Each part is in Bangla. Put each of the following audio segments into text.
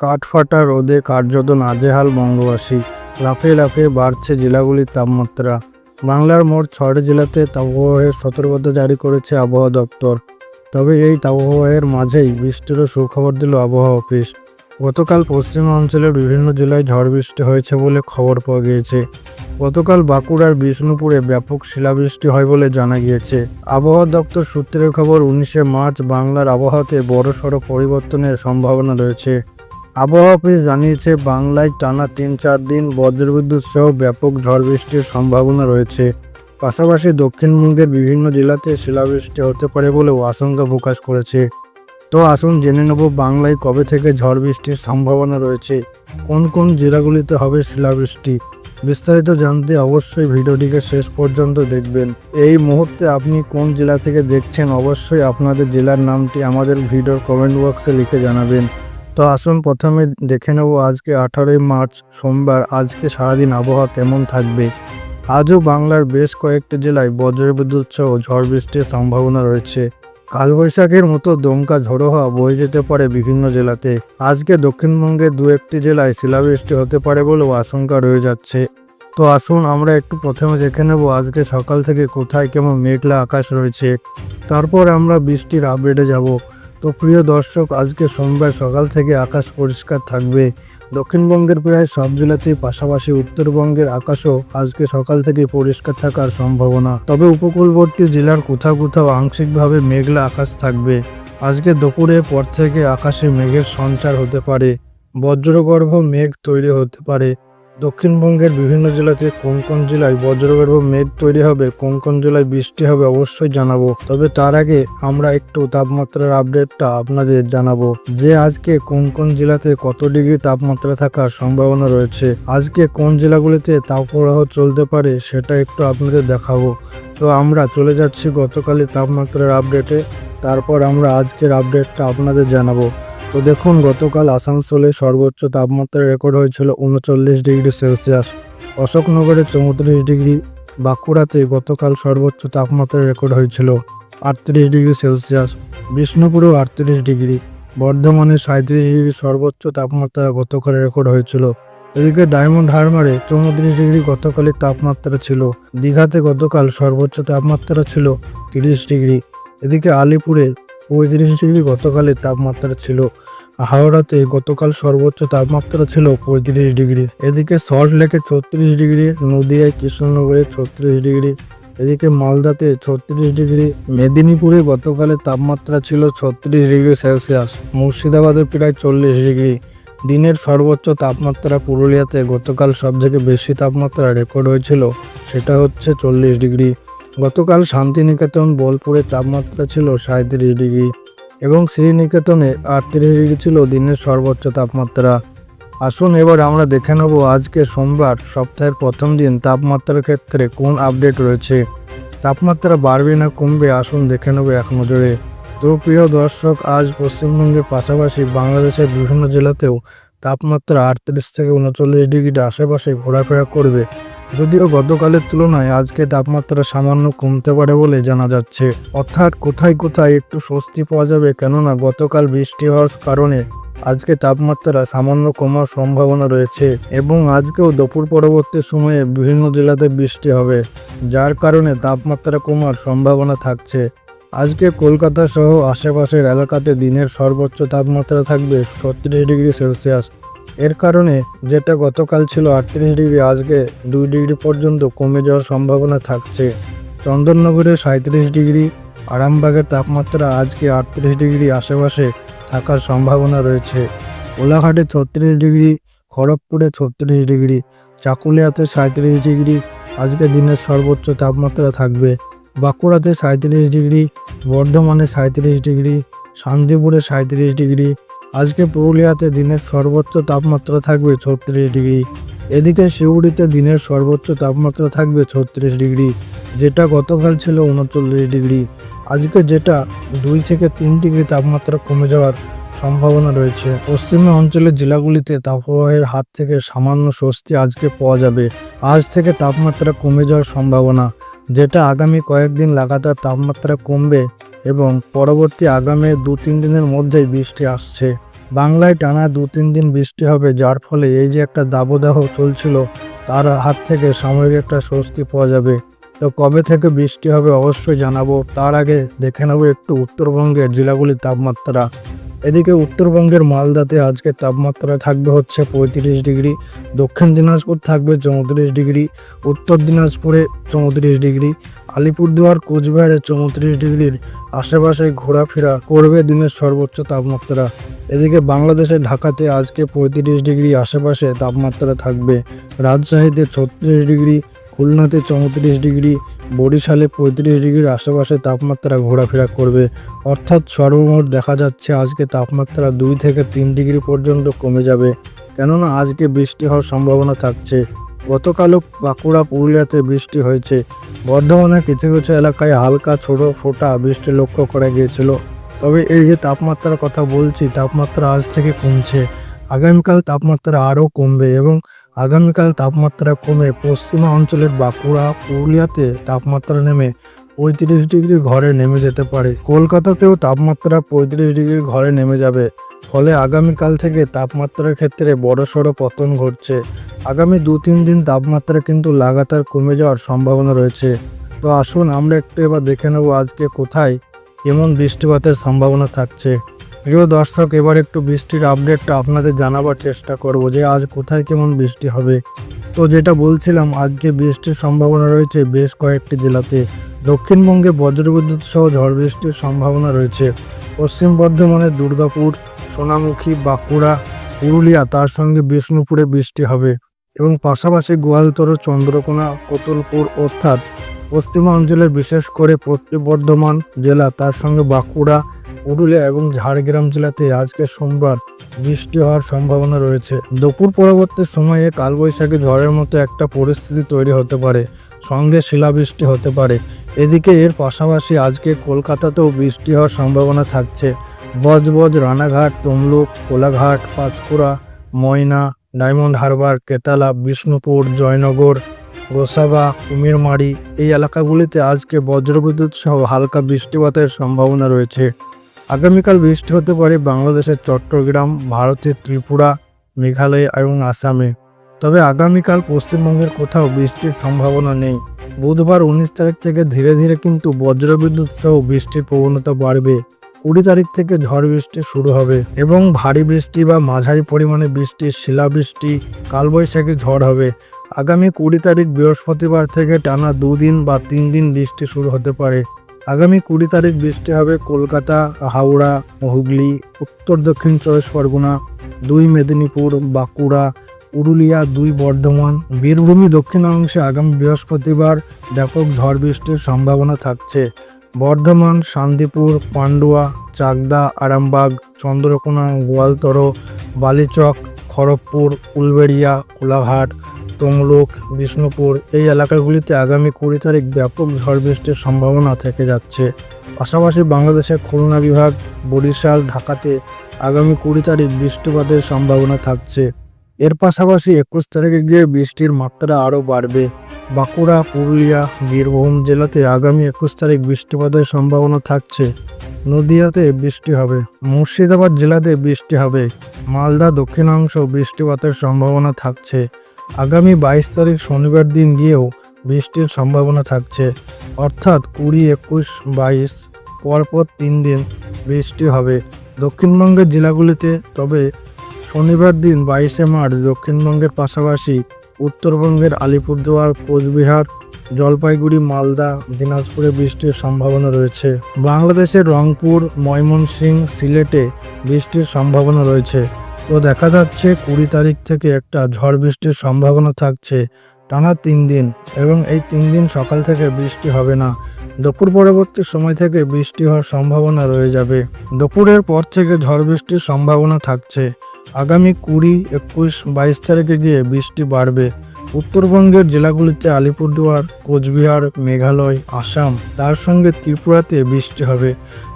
কাঠফাটা রোদে কার্যত নাজেহাল বঙ্গবাসী। লাফে লাফিয়ে বাড়ছে জেলাগুলির তাপমাত্রা। বাংলার মোট ছয়টি জেলাতে তাপপ্রবাহের সতর্কতা জারি করেছে আবহাওয়া দপ্তর। তবে এই তাপপ্রবাহের মাঝেই বৃষ্টিরও সুখবর দিল আবহাওয়া অফিস। গতকাল পশ্চিমাঞ্চলের বিভিন্ন জেলায় ঝড় বৃষ্টি হয়েছে বলে খবর পাওয়া গিয়েছে। গতকাল বাঁকুড়ার বিষ্ণুপুরে ব্যাপক শিলাবৃষ্টি হয় বলে জানা গিয়েছে। আবহাওয়া দপ্তর সূত্রের খবর, উনিশে মার্চ বাংলার আবহাওয়াতে বড়সড় পরিবর্তনের সম্ভাবনা রয়েছে। আবহাওয়া অফিস জানিয়েছে, বাংলায় টানা তিন চার দিন বজ্রবিদ্যুৎ সহ ব্যাপক ঝড় বৃষ্টির সম্ভাবনা রয়েছে। পাশাপাশি দক্ষিণবঙ্গের বিভিন্ন জেলাতে শিলাবৃষ্টি হতে পারে বলেও আশঙ্কা প্রকাশ করেছে। তো আসুন জেনে নেব বাংলায় কবে থেকে ঝড় বৃষ্টির সম্ভাবনা রয়েছে। কোন কোন জেলাগুলিতে হবে শিলাবৃষ্টি? বিস্তারিত জানতে অবশ্যই ভিডিওটিকে শেষ পর্যন্ত দেখবেন। এই মুহূর্তে আপনি কোন জেলা থেকে দেখছেন, অবশ্যই আপনাদের জেলার নামটি আমাদের ভিডিওর কমেন্ট বক্সে লিখে জানাবেন। তো আসুন প্রথমে দেখে নেব আজকে আঠারোই মার্চ, সোমবার। আজকে সারাদিন আবহাওয়া কেমন থাকবে? আজও বাংলার বেশ কয়েকটি জেলায় বজ্রবিদ্যুৎ সহ ঝড় বৃষ্টির সম্ভাবনা রয়েছে। কালবৈশাখীর মতো দমকা ঝোড়ো হওয়া বয়ে যেতে পারে বিভিন্ন জেলাতে। আজকে দক্ষিণবঙ্গের দু একটি জেলায় শিলাবৃষ্টি হতে পারে বলেও আশঙ্কা রয়ে যাচ্ছে। তো আসুন আমরা একটু প্রথমে দেখে নেব আজকে সকাল থেকে কোথায় কেমন মেঘলা আকাশ রয়েছে। তারপর আমরা বৃষ্টির আপডেটে যাব। তো প্রিয় দর্শক, আজকে সোমবার সকাল থেকে আকাশ পরিষ্কার থাকবে। দক্ষিণবঙ্গের প্রায় সব জেলাতেই পাশাপাশি উত্তরবঙ্গের আকাশও আজকে সকাল থেকে পরিষ্কার থাকার সম্ভাবনা। তবে উপকূলবর্তী জেলার কোথাও কোথাও আংশিকভাবে মেঘলা আকাশ থাকবে। আজকে দুপুরের পর থেকে আকাশে মেঘের সঞ্চার হতে পারে। বজ্রগর্ভ মেঘ তৈরি হতে পারে। দক্ষিণবঙ্গের বিভিন্ন জেলাতে কোন কোন জেলায় বজ্রগর্ভ মেঘ তৈরি হবে, কোন কোন জেলায় বৃষ্টি হবে অবশ্যই জানাব। তবে তার আগে আমরা একটু তাপমাত্রার আপডেটটা আপনাদের জানাব যে আজকে কোন কোন জেলাতে কত ডিগ্রি তাপমাত্রা থাকার সম্ভাবনা রয়েছে, আজকে কোন জেলাগুলিতে তাপপ্রবাহ চলতে পারে সেটা একটু আপনাদের দেখাবো। তো আমরা চলে যাচ্ছি গতকালের তাপমাত্রার আপডেটে, তারপর আমরা আজকের আপডেটটা আপনাদের জানাব। তো দেখুন, গতকাল আসানসোলে সর্বোচ্চ তাপমাত্রা রেকর্ড হয়েছিল উনচল্লিশ ডিগ্রি সেলসিয়াস। অশোকনগরে চৌত্রিশ ডিগ্রি, বাঁকুড়াতে গতকাল সর্বোচ্চ তাপমাত্রা রেকর্ড হয়েছিল আটত্রিশ ডিগ্রি সেলসিয়াস, বিষ্ণুপুরেও আটত্রিশ ডিগ্রি, বর্ধমানে সাঁত্রিশ ডিগ্রি সর্বোচ্চ তাপমাত্রা গতকাল রেকর্ড হয়েছিল। এদিকে ডায়মন্ড হারবারে চৌত্রিশ ডিগ্রি গতকালের তাপমাত্রা ছিল, দীঘাতে গতকাল সর্বোচ্চ তাপমাত্রা ছিল তিরিশ ডিগ্রি। এদিকে আলিপুরে পঁয়ত্রিশ ডিগ্রি গতকালের তাপমাত্রা ছিল, হাওড়াতে গতকাল সর্বোচ্চ তাপমাত্রা ছিল পঁয়ত্রিশ ডিগ্রি। এদিকে সল্ট লেকে ছত্রিশ ডিগ্রি, নদিয়ায় কৃষ্ণনগরে ছত্রিশ ডিগ্রি, এদিকে মালদাতে ছত্রিশ ডিগ্রি, মেদিনীপুরে গতকালের তাপমাত্রা ছিল ছত্রিশ ডিগ্রি সেলসিয়াস, মুর্শিদাবাদে প্রায় চল্লিশ ডিগ্রি। দিনের সর্বোচ্চ তাপমাত্রা পুরুলিয়াতে গতকাল সবথেকে বেশি তাপমাত্রা রেকর্ড হয়েছিল, সেটা হচ্ছে চল্লিশ ডিগ্রি। গতকাল শান্তিনিকেতন বোলপুরে তাপমাত্রা ছিল সাঁত্রিশ ডিগ্রি এবং শ্রীনিকেতনে আটত্রিশ ডিগ্রি ছিল দিনের সর্বোচ্চ তাপমাত্রা। আসুন এবার আমরা দেখে নেব আজকে সোমবার সপ্তাহের প্রথম দিন তাপমাত্রার ক্ষেত্রে কোন আপডেট রয়েছে। তাপমাত্রা বাড়বে না কমবে, আসুন দেখে নেব এক নজরে। তো প্রিয় দর্শক, আজ পশ্চিমবঙ্গের পাশাপাশি বাংলাদেশের বিভিন্ন জেলাতেও তাপমাত্রা আটত্রিশ থেকে উনচল্লিশ ডিগ্রির আশেপাশে ঘোরাফেরা করবে। যদিও গতকালের তুলনায় আজকে তাপমাত্রা সামান্য কমতে পারে বলে জানা যাচ্ছে। অর্থাৎ কোথায় কোথায় একটু স্বস্তি পাওয়া যাবে কেননা গতকাল বৃষ্টি হওয়ার কারণে আজকে তাপমাত্রা সামান্য কমার সম্ভাবনা রয়েছে এবং আজকেও দুপুর পরবর্তী সময়ে বিভিন্ন জেলাতে বৃষ্টি হবে, যার কারণে তাপমাত্রা কমার সম্ভাবনা থাকছে। আজকে কলকাতা সহ আশেপাশের এলাকাতে দিনের সর্বোচ্চ তাপমাত্রা থাকবে ছত্রিশ ডিগ্রি সেলসিয়াস। এর কারণে যেটা গতকাল ছিল আটত্রিশ ডিগ্রি, আজকে দুই ডিগ্রি পর্যন্ত কমে যাওয়ার সম্ভাবনা থাকছে। চন্দননগরে সাঁত্রিশ ডিগ্রি, আরামবাগের তাপমাত্রা আজকে আটত্রিশ ডিগ্রি আশেপাশে থাকার সম্ভাবনা রয়েছে। কোলাঘাটে ছত্রিশ ডিগ্রি, খড়গপুরে ছত্রিশ ডিগ্রি, চাকুলিয়াতে সাঁত্রিশ ডিগ্রি, আজকে দিনের সর্বোচ্চ তাপমাত্রা থাকবে। বাঁকুড়াতে সাঁত্রিশ ডিগ্রি, বর্ধমানে সাঁত্রিশ ডিগ্রি, শান্তিপুরে সাঁত্রিশ ডিগ্রি আজকে পুরুলিয়াতে দিনের সর্বোচ্চ তাপমাত্রা থাকবে ছত্রিশ ডিগ্রি। এদিকে শিউড়িতে দিনের সর্বোচ্চ তাপমাত্রা থাকবে ছত্রিশ ডিগ্রি, যেটা গতকাল ছিল উনচল্লিশ ডিগ্রি। আজকে যেটা দুই থেকে তিন ডিগ্রি তাপমাত্রা কমে যাওয়ার সম্ভাবনা রয়েছে। পশ্চিমী অঞ্চলের জেলাগুলিতে তাপপ্রবাহের হাত থেকে সামান্য স্বস্তি আজকে পাওয়া যাবে। আজ থেকে তাপমাত্রা কমে যাওয়ার সম্ভাবনা, যেটা আগামী কয়েকদিন লাগাতার তাপমাত্রা কমবে এবং পরবর্তী আগামী দু তিন দিনের মধ্যেই বৃষ্টি আসছে। বাংলায় টানা দু তিন দিন বৃষ্টি হবে, যার ফলে এই যে একটা দাবদাহ চলছিল, তার হাত থেকে সাময়িক একটা স্বস্তি পাওয়া যাবে। তো কবে থেকে বৃষ্টি হবে অবশ্যই জানাব, তার আগে দেখে নেব একটু উত্তরবঙ্গের জেলাগুলির তাপমাত্রা। এদিকে উত্তরবঙ্গের মালদাতে আজকে তাপমাত্রা থাকবে হচ্ছে পঁয়ত্রিশ ডিগ্রি, দক্ষিণ দিনাজপুর থাকবে চৌত্রিশ ডিগ্রি, উত্তর দিনাজপুরে চৌত্রিশ ডিগ্রি, আলিপুরদুয়ার, কোচবিহারে চৌত্রিশ ডিগ্রির আশেপাশে ঘোরাফেরা করবে দিনের সর্বোচ্চ তাপমাত্রা। এদিকে বাংলাদেশের ঢাকাতে আজকে পঁয়ত্রিশ ডিগ্রি আশেপাশে তাপমাত্রা থাকবে, রাজশাহীতে ছত্রিশ ডিগ্রি খুলনাতে চৌত্রিশ ডিগ্রি, বরিশালে পঁয়ত্রিশ ডিগ্রির আশেপাশে তাপমাত্রা ঘোরাফেরা করবে। অর্থাৎ সর্বমোট দেখা যাচ্ছে আজকে তাপমাত্রা দুই থেকে তিন ডিগ্রি পর্যন্ত কমে যাবে। কেননা আজকে বৃষ্টি হওয়ার সম্ভাবনা থাকছে। গতকালও বাঁকুড়া, পুরুলিয়াতে বৃষ্টি হয়েছে। বর্ধমানের কিছু কিছু এলাকায় হালকা ছোট ফোঁটা বৃষ্টি লক্ষ্য করা গিয়েছিল। তবে এই যে তাপমাত্রার কথা বলছি, তাপমাত্রা আজ থেকে কমছে। আগামীকাল তাপমাত্রা আরও কমবে এবং আগামীকাল তাপমাত্রা কমে পশ্চিমা অঞ্চলের বাঁকুড়া, পুরুলিয়াতে তাপমাত্রা নেমে পঁয়ত্রিশ ডিগ্রি ঘরে নেমে যেতে পারে। কলকাতাতেও তাপমাত্রা পঁয়ত্রিশ ডিগ্রি ঘরে নেমে যাবে। ফলে আগামীকাল থেকে তাপমাত্রার ক্ষেত্রে বড়সড় পতন ঘটছে। আগামী দু তিন দিন তাপমাত্রা কিন্তু লাগাতার কমে যাওয়ার সম্ভাবনা রয়েছে। তো আসুন আমরা একটু এবার দেখে নেব আজকে কোথায় কেমন বৃষ্টিপাতের সম্ভাবনা থাকছে। প্রিয় দর্শক, এবার একটু বৃষ্টির আপডেটটা আপনাদের জানাবার চেষ্টা করব যে আজ কোথায় কেমন বৃষ্টি হবে। তো যেটা বলছিলাম, আজকে বৃষ্টির সম্ভাবনা রয়েছে বেশ কয়েকটি জেলাতে। দক্ষিণবঙ্গে বজ্রবিদ্যুৎ সহ ঝড় বৃষ্টির সম্ভাবনা রয়েছে। পশ্চিম বর্ধমানের দুর্গাপুর, সোনামুখী, বাঁকুড়া, পুরুলিয়া, তার সঙ্গে বিষ্ণুপুরে বৃষ্টি হবে এবং পাশাপাশি গোয়ালতর, চন্দ্রকোনা, কোতুলপুর অর্থাৎ পশ্চিমা অঞ্চলের বিশেষ করে পশ্চিম বর্ধমান জেলা, তার সঙ্গে বাঁকুড়া পুরুলিয়া এবং ঝাড়গ্রাম জেলাতে আজকে সোমবার বৃষ্টি হওয়ার সম্ভাবনা রয়েছে। দুপুর পরবর্তী সময়ে কালবৈশাখী ঝড়ের মতো একটা পরিস্থিতি তৈরি হতে পারে, সঙ্গে শিলাবৃষ্টি হতে পারে। এদিকে এর পাশাপাশি আজকে কলকাতাতেও বৃষ্টি হওয়ার সম্ভাবনা থাকছে। বজবজ, রানাঘাট, তমলুক, কোলাঘাট, পাঁচকুড়া, ময়না, ডায়মন্ড হারবার, কেতালা, বিষ্ণুপুর, জয়নগর, গোসাবা, কুমিরমারি এই এলাকাগুলিতে আজকে বজ্রবিদ্যুৎ সহ হালকা বৃষ্টিপাতের সম্ভাবনা রয়েছে। আগামীকাল বৃষ্টি হতে পারে বাংলাদেশের চট্টগ্রাম, ভারতের ত্রিপুরা, মেঘালয় এবং আসামে। তবে আগামীকাল পশ্চিমবঙ্গের কোথাও বৃষ্টির সম্ভাবনা নেই। বুধবার উনিশ তারিখ থেকে ধীরে ধীরে কিন্তু বজ্রবিদ্যুৎ সহ বৃষ্টির প্রবণতা বাড়বে। কুড়ি তারিখ থেকে ঝড় বৃষ্টি শুরু হবে এবং ভারী বৃষ্টি বা মাঝারি পরিমাণে বৃষ্টি শিলাবৃষ্টি, কালবৈশাখী ঝড় হবে। আগামী কুড়ি তারিখ বৃহস্পতিবার থেকে টানা দুদিন বা তিন দিন বৃষ্টি শুরু হতে পারে। আগামী কুড়ি তারিখ বৃষ্টি হবে কলকাতা, হাওড়া, হুগলি, উত্তর দক্ষিণ চব্বিশ পরগনা, দুই মেদিনীপুর, বাঁকুড়া, পুরুলিয়া, দুই বর্ধমান, বীরভূমি, দক্ষিণাংশে আগামী বৃহস্পতিবার ব্যাপক ঝড় বৃষ্টির সম্ভাবনা থাকছে। বর্ধমান, শান্তিপুর, পান্ডুয়া, চাকদা, আরামবাগ, চন্দ্রকোনা, গোয়ালতর, বালিচক, খড়গপুর, উলবেড়িয়া, কোলাঘাট তমলুক, বিষ্ণুপুর এই এলাকাগুলিতে আগামী কুড়ি তারিখ ব্যাপক ঝড় বৃষ্টির সম্ভাবনা থেকে যাচ্ছে। পাশাপাশি বাংলাদেশের খুলনা বিভাগ, বরিশাল, ঢাকাতে আগামী কুড়ি তারিখ বৃষ্টিপাতের সম্ভাবনা থাকছে। এর পাশাপাশি একুশ তারিখে গিয়ে বৃষ্টির মাত্রা আরও বাড়বে। বাঁকুড়া, পুরুলিয়া, বীরভূম জেলাতে আগামী একুশ তারিখ বৃষ্টিপাতের সম্ভাবনা থাকছে। নদিয়াতে বৃষ্টি হবে, মুর্শিদাবাদ জেলাতে বৃষ্টি হবে। মালদা, দক্ষিণাংশ বৃষ্টিপাতের সম্ভাবনা থাকছে। আগামী বাইশ তারিখ শনিবার দিন গিয়েও বৃষ্টির সম্ভাবনা থাকছে। অর্থাৎ কুড়ি, একুশ, বাইশ, পরপর তিন দিন বৃষ্টি হবে। দক্ষিণবঙ্গের জেলাগুলিতে তবে শনিবার দিন বাইশে মার্চ দক্ষিণবঙ্গের পাশাপাশি উত্তরবঙ্গের আলিপুরদুয়ার, কোচবিহার, জলপাইগুড়ি, মালদা, দিনাজপুরে বৃষ্টির সম্ভাবনা রয়েছে। বাংলাদেশের রংপুর, ময়মনসিংহ, সিলেটে বৃষ্টির সম্ভাবনা রয়েছে। তো দেখা যাচ্ছে কুড়ি তারিখ থেকে একটা ঝড় বৃষ্টির সম্ভাবনা থাকছে টানা তিন দিন এবং এই তিন দিন সকাল থেকে বৃষ্টি হবে না। দুপুর পরবর্তী সময় থেকে বৃষ্টি হওয়ার সম্ভাবনা রয়ে যাবে। দুপুরের পর থেকে ঝড় বৃষ্টির সম্ভাবনা থাকছে। আগামী কুড়ি, একুশ, বাইশ তারিখে গিয়ে বৃষ্টি বাড়বে। উত্তরবঙ্গের জেলাগুলিতে আলিপুরদুয়ার, কোচবিহার, মেঘালয়, আসাম, তার সঙ্গে ত্রিপুরাতে বৃষ্টি হবে।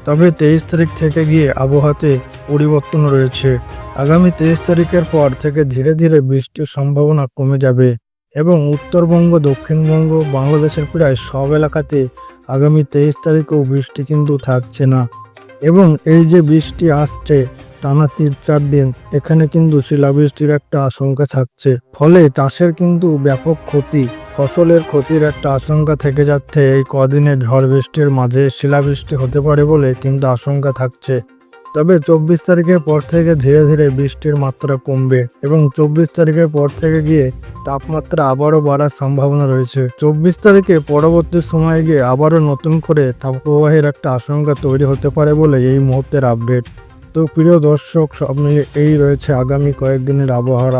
তবে তেইশ তারিখ থেকে গিয়ে আবহাওয়াতে পরিবর্তন রয়েছে। আগামী তেইশ তারিখের পর থেকে ধীরে ধীরে বৃষ্টির সম্ভাবনা কমে যাবে এবং উত্তরবঙ্গ, দক্ষিণবঙ্গ, বাংলাদেশের প্রায় সব এলাকাতে আগামী তেইশ তারিখেও বৃষ্টি কিন্তু থাকছে না। এবং এই যে বৃষ্টি আসছে, টানা তিন চার দিন, এখানে কিন্তু শিলাবৃষ্টির একটা আশঙ্কা থাকছে। ফলে চাষের কিন্তু ব্যাপক ক্ষতি, ফসলের ক্ষতির একটা আশঙ্কা থেকে যাচ্ছে। এই কদিনে ঝড় বৃষ্টির মাঝে শিলাবৃষ্টি হতে পারে বলে কিন্তু আশঙ্কা থাকছে। তবে চব্বিশ তারিখের পর থেকে ধীরে ধীরে বৃষ্টির মাত্রা কমবে এবং চব্বিশ তারিখের পর থেকে গিয়ে তাপমাত্রা আবারও বাড়ার সম্ভাবনা রয়েছে। চব্বিশ তারিখে পরবর্তী সময়ে গিয়ে আবারও নতুন করে তাপপ্রবাহের একটা আশঙ্কা তৈরি হতে পারে বলে এই মুহূর্তের আপডেট। তো প্রিয় দর্শক, সব মিলে এই রয়েছে আগামী কয়েকদিনের আবহাওয়ার